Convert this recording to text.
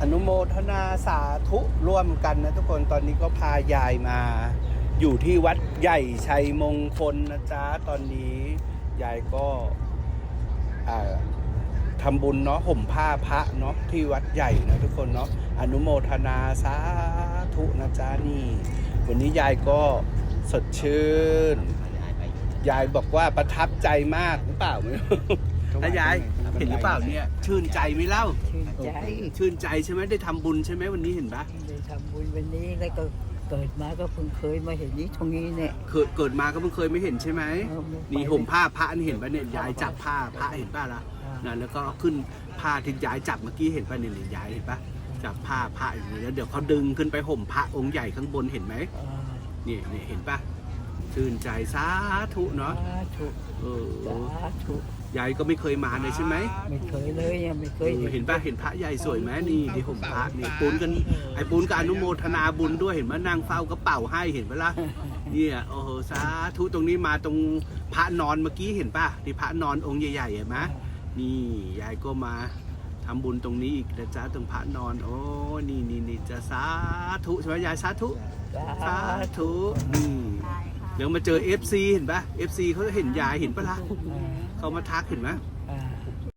อนุโมทนาสาธุร่วมกันนะทุกคนตอนนี้ก็พายายมา อยู่ที่วัดใหญ่ชัยมงคลนะจ๊ะตอนนี้ยายก็ทำบุญเนาะห่มผ้าพระเนาะที่วัดใหญ่นะทุกคนเนาะอนุโมทนาสาธุนะจ๊ะนี่ วันนี้ยายก็สดชื่น ยายบอกว่าประทับใจมากหรือเปล่าไม่รู้ ถ้ายายเห็นหรือเปล่าเนี่ย ชื่นใจไหมเล่า ชื่นใจชื่นใจใช่ไหมได้ทำบุญใช่ไหมวันนี้เห็นปะได้ทำบุญวันนี้แล้วก็เกิดมาก็เพิ่งเคยมาเห็นนี้ตรงนี้เนี่ย เกิดเกิดมาก็เพิ่งเคยไม่เห็นใช่ไหมเออไม่ไปนี่ห่มผ้าพระนี่เห็นปะเนี่ยยายจับผ้าพระเห็นปะล่ะอ่านั่นแล้วก็ขึ้นผ้าที่ยายจับเมื่อกี้เห็นปะเนี่ยเนี่ยยายเห็นปะจับผ้าพระอย่างนี้แล้วเดี๋ยวเขาดึงขึ้นไปห่มพระองค์ใหญ่ข้างบนเห็นไหมอ่านี่เนี่ยเห็นปะ ชื่นใจสาธุเนาะสาธุเออสาธุยายก็ไม่เคยมาเลยใช่ไหมไม่เคยเลยยังไม่เคยเออเห็นปะเห็นพระใหญ่สวยไหมนี่ที่ห่มพระนี่ปูนกันไอ้ปูนกับอนุโมทนาบุญด้วยเห็นไหมนางเฝ้ากระเป๋าให้เห็นปะล่ะเนี่ยโอ้โหสาธุตรงนี้มาตรงพระนอนเมื่อกี้เห็นปะที่พระนอนองค์ใหญ่ๆเห็นไหมนี่ยายก็มาทำบุญตรงนี้อีกนะจ๊ะตรงพระนอนโอ้นี่นี่นี่จะสาธุใช่ไหมยายสาธุสาธุนี่ เดี๋ยวมาเจอเอฟซีเห็นปะเอฟซีเขาเห็นยายเห็นปะล่ะเขามาทักเห็นไหม